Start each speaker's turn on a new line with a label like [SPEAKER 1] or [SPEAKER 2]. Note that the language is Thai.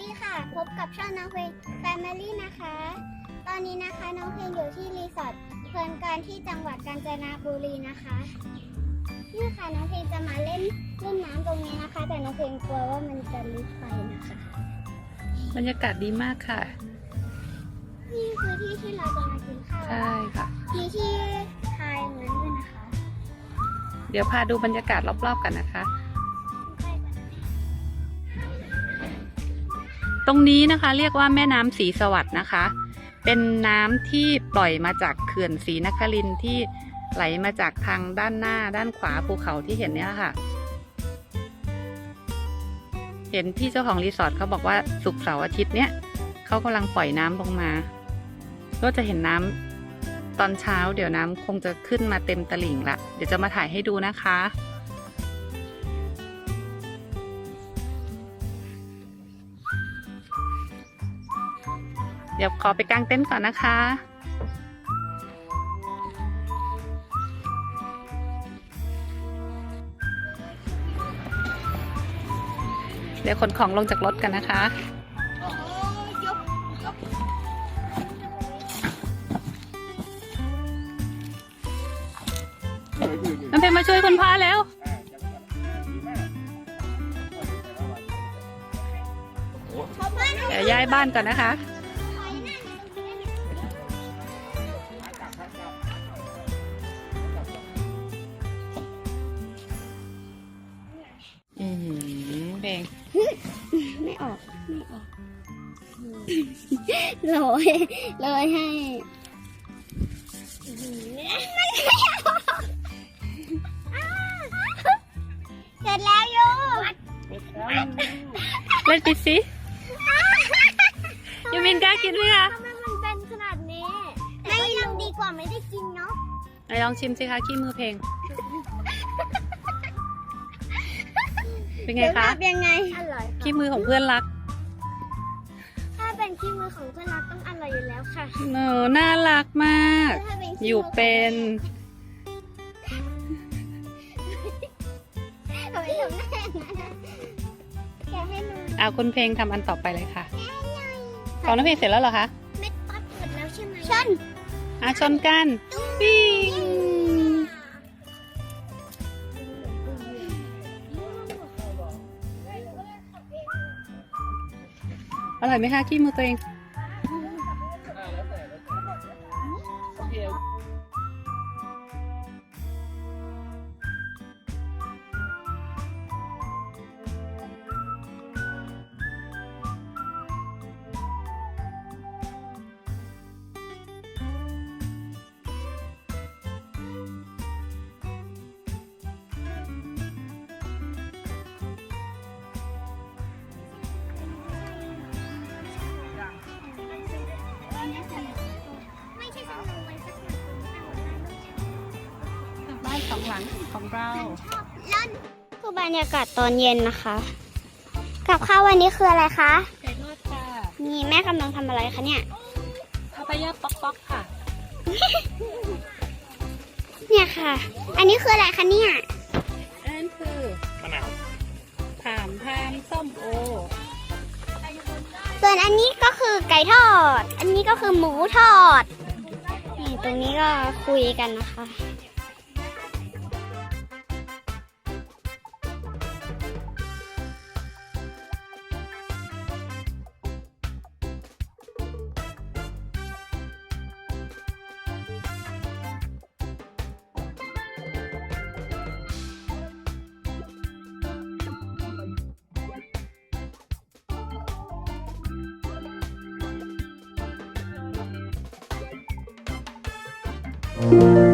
[SPEAKER 1] ดีค่ะ พบกับช่องน้องเพลงแฟมิลี่นะคะ ตอนนี้นะคะน้องเพลงอยู่ที่รีสอร์ทเพลินการที่จังหวัดกาญจนบุรีนะคะนี่ค่ะน้องเพลงจะมาเล่นเล่นน้ำตรงนี้นะคะ แต่น้องเพลงกลัวว่ามันจะลุกไฟนะคะ
[SPEAKER 2] บรรยากาศดีมากค่ะ
[SPEAKER 1] นี่คือที่ที่เราจะมากินข้าว
[SPEAKER 2] ใช่ค่ะ
[SPEAKER 1] มีที่ทายนั้นด้วยนะคะ
[SPEAKER 2] เดี๋ยวพาดูบรรยากาศรอบๆกันนะคะ ตรงนี้นะคะเรียกว่าแม่น้ำสีสวัสด์นะคะ เป็นน้ำที่ปล่อยมาจากเขื่อนศรีนครินที่ไหลมาจากทางด้านหน้าด้านขวาภูเขาที่เห็นเนี่ยค่ะ เห็นพี่เจ้าของรีสอร์ทเขาบอกว่าศุกเสาร์อาทิตย์เนี้ยเขากำลังปล่อยน้ำลงมา ก็จะเห็นน้ำตอนเช้า เดี๋ยวน้ำคงจะขึ้นมาเต็มตลิ่งละเดี๋ยวจะมาถ่ายให้ดูนะคะ เดี๋ยวขอไปกางเต็นท์ก่อนนะคะ เดี๋ยวขนของลงจากรถกันนะคะน้ำเพชรมาช่วยคุณพ่อแล้ว
[SPEAKER 1] ชาวบ้าน
[SPEAKER 2] เดี๋ยวย้ายบ้านก่อนนะคะ มเพลง
[SPEAKER 1] ไม่ออก ไม่ออกโรยโรยให้เสร็จแล้วโย
[SPEAKER 2] เล่นปิดสิยูมินกล้ากินไหมคะ
[SPEAKER 1] ทำไมมันเป็นขนาดนี้ไม่ยังดีกว่าไม่ได้กินเนาะ
[SPEAKER 2] ไหนลองชิมสิคะขี้มือเพลง เป็นไงคะ
[SPEAKER 1] แบบยังไง อร่อย
[SPEAKER 2] ขี้มือของเพื่อนรัก
[SPEAKER 1] ถ้าเป็นขี้มือของเพื่อนรักต้องอร่อยอยู่แล้วค่ะ
[SPEAKER 2] หนูน่ารักมาก
[SPEAKER 1] ถ้าเป็นขี้มื
[SPEAKER 2] อยู่เป็น
[SPEAKER 1] ทำไมทำหน้าอย่างนั้นแกะให้หนู
[SPEAKER 2] เอาคุณเพลงทำอันต่อไปเลยค่ะของน้องเพลงเสร็จแล้วเหรอคะ
[SPEAKER 1] เม็ดปั๊บหมดแล้วใช่ไหมชน
[SPEAKER 2] อะชนกันปิ้ง อร่อยไหมคะขี้มือตัวเอง บ้านสองหลังของเรา
[SPEAKER 1] ล่นคือบรรยากาศตอนเย็นนะคะ กับข้าววันนี้คืออะไรคะ
[SPEAKER 2] ไก่ทอดค่ะ
[SPEAKER 1] นี่แม่กำลังทำอะไรคะเนี่ย
[SPEAKER 2] พาปายาป๊อกป๊อกค่ะ
[SPEAKER 1] เนี่ยค่ะ อันนี้คืออะไรคะเนี่ย
[SPEAKER 2] อันนั้นคือ
[SPEAKER 3] มะนาว
[SPEAKER 2] ถามพามส้มโอ
[SPEAKER 1] ส่วนอันนี้ก็คือไก่ทอด อันนี้ก็คือหมูทอดนี่ตรงนี้ก็คุยกันนะคะ
[SPEAKER 3] ม